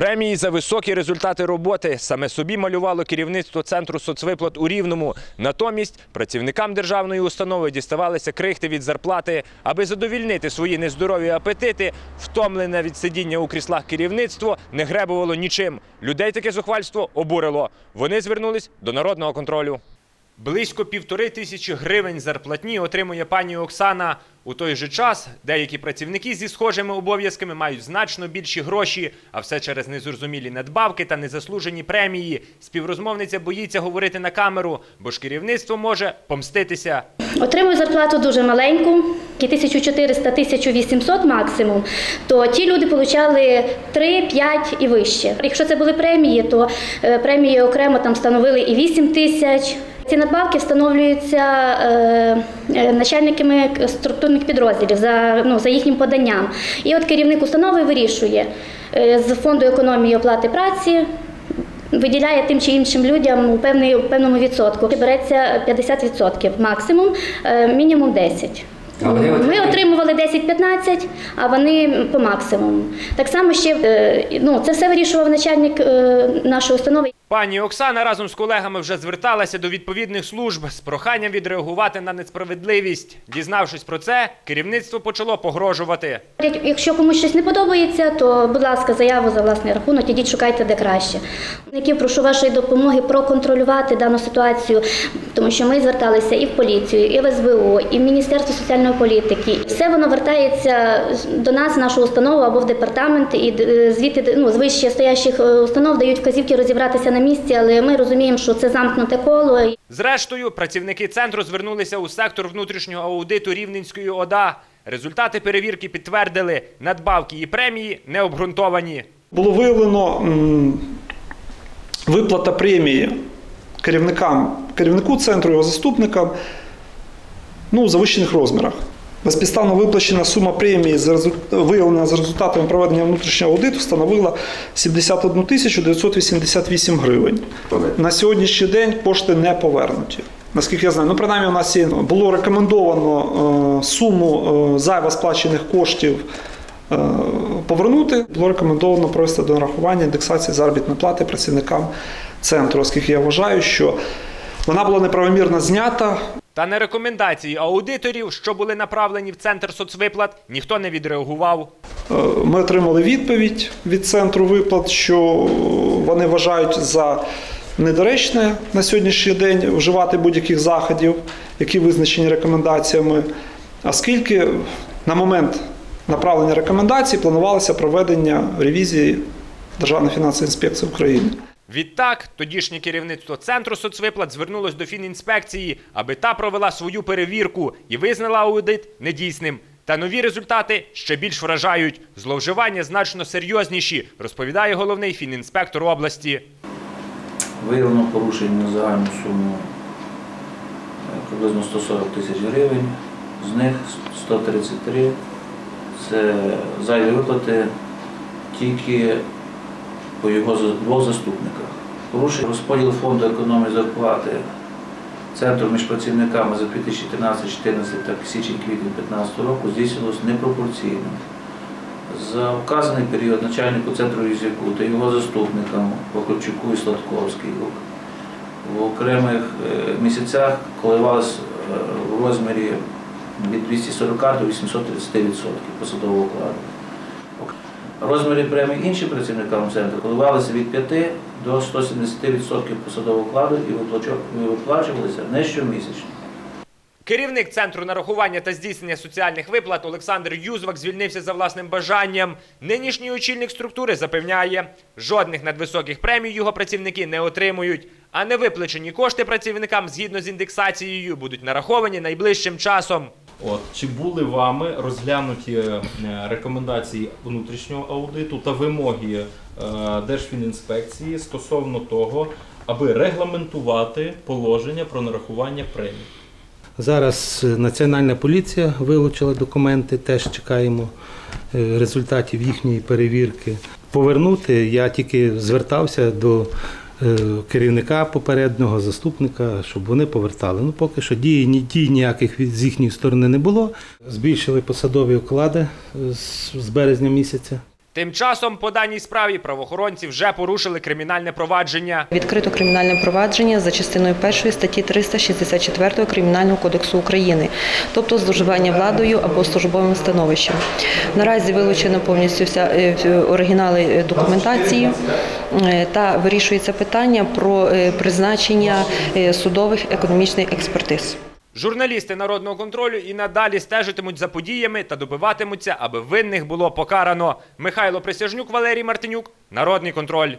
Премії за високі результати роботи саме собі малювало керівництво центру соцвиплат у Рівному. Натомість працівникам державної установи діставалися крихти від зарплати, аби задовільнити свої нездорові апетити. Втомлене від сидіння у кріслах керівництво не гребувало нічим. Людей таке зухвальство обурило. Вони звернулись до народного контролю. Близько півтори тисячі гривень зарплатні отримує пані Оксана. У той же час деякі працівники зі схожими обов'язками мають значно більші гроші, а все через незрозумілі надбавки та незаслужені премії. Співрозмовниця боїться говорити на камеру, бо ж керівництво може помститися. Отримую зарплату дуже маленьку, 1400-1800 максимум, то ті люди отримали 3-5 і вище. Якщо це були премії, то е, премії окремо там становили і 8 тисяч. Ці надбавки встановлюються е, е, начальниками структурних підрозділів за, ну, за їхнім поданням. І от керівник установи вирішує е, з фонду економії оплати праці виділяє тим чи іншим людям у певний у певному відсотку. Береться 50% максимум, мінімум 10. А Ми отримували 10-15, а вони по максимуму. Так само ще ну, це все вирішував начальник нашої установи. Пані Оксана разом з колегами вже зверталася до відповідних служб з проханням відреагувати на несправедливість. Дізнавшись про це, керівництво почало погрожувати. Якщо комусь щось не подобається, то будь ласка, заяву за власний рахунок, ідіть шукайте де краще. Які прошу вашої допомоги проконтролювати дану ситуацію, тому що ми зверталися і в поліцію, і в СБУ, і в Міністерство соціальної політики. Все воно вертається до нас, в нашу установу або в департамент, і е, звідти ну, з вище стоящих е, установ дають вказівки розібратися на місці, але ми розуміємо, що це замкнуте коло. Зрештою, працівники центру звернулися у сектор внутрішнього аудиту Рівненської ОДА. Результати перевірки підтвердили, надбавки і премії не обґрунтовані. Було виявлено м, виплата премії керівникам, керівнику центру, його заступникам ну, у завищених розмірах. Безпідставно виплачена сума премії виявлена за результатами проведення внутрішнього аудиту становила 71 тисячу 988 гривень. На сьогоднішній день кошти не повернуті. Наскільки я знаю, ну принаймні у нас є було рекомендовано е, суму е, зайво сплачених коштів е, повернути. Було рекомендовано провести до нарахування індексації заробітної плати працівникам центру, оскільки я вважаю, що вона була неправомірно знята. Та на рекомендації аудиторів, що були направлені в центр соцвиплат, ніхто не відреагував. Е, Ми отримали відповідь від центру виплат, що вони вважають за недоречне на сьогоднішній день вживати будь-яких заходів, які визначені рекомендаціями, оскільки на момент направлення рекомендацій планувалося проведення ревізії Державної фінансової інспекції України. Відтак, тодішнє керівництво центру соцвиплат звернулось до фінінспекції, аби та провела свою перевірку і визнала аудит недійсним. Та нові результати ще більш вражають. Зловживання значно серйозніші, розповідає головний фінінспектор області. Виявлено порушень на загальну суму е, приблизно 140 тисяч гривень. З них 133 це зайві виплати тільки по його двох заступниках. Порушень розподіл фонду економії зарплати центру між працівниками за 2013-2014 та січень-квітень 2015 року здійснилось непропорційно. За вказаний період начальнику центру Юзяку та його заступникам Покорчуку і Сладковський в окремих е, місяцях коливалось е, в розмірі від 240 до 830% посадового окладу. Розміри премій іншим працівникам центру коливалися від 5 до 170% посадового окладу і виплачувалися не щомісячно. Керівник центру нарахування та здійснення соціальних виплат Олександр Юзвак звільнився за власним бажанням. Нинішній очільник структури запевняє, жодних надвисоких премій його працівники не отримують, а невиплачені кошти працівникам згідно з індексацією будуть нараховані найближчим часом. От чи були вами розглянуті е, рекомендації внутрішнього аудиту та вимоги е, Держфінінспекції стосовно того, аби регламентувати положення про нарахування премій? Зараз е, Національна поліція вилучила документи, теж чекаємо результатів їхньої перевірки. Повернути я тільки звертався до керівника попереднього заступника, щоб вони повертали. Ну поки що дії, ні дій ніяких від з їхньої сторони не було. Збільшили посадові оклади е, з березня місяця. Тим часом по даній справі правоохоронці вже порушили кримінальне провадження. Відкрито кримінальне провадження за частиною 1 статті 364 Кримінального кодексу України, тобто зловживання владою або службовим становищем. Наразі вилучено повністю вся е, оригінали е, документації е, та вирішується питання про призначення судових економічних експертиз. Журналісти народного контролю і надалі стежитимуть за подіями та добиватимуться, аби винних було покарано. Михайло Присяжнюк, Валерій Мартинюк, Народний контроль.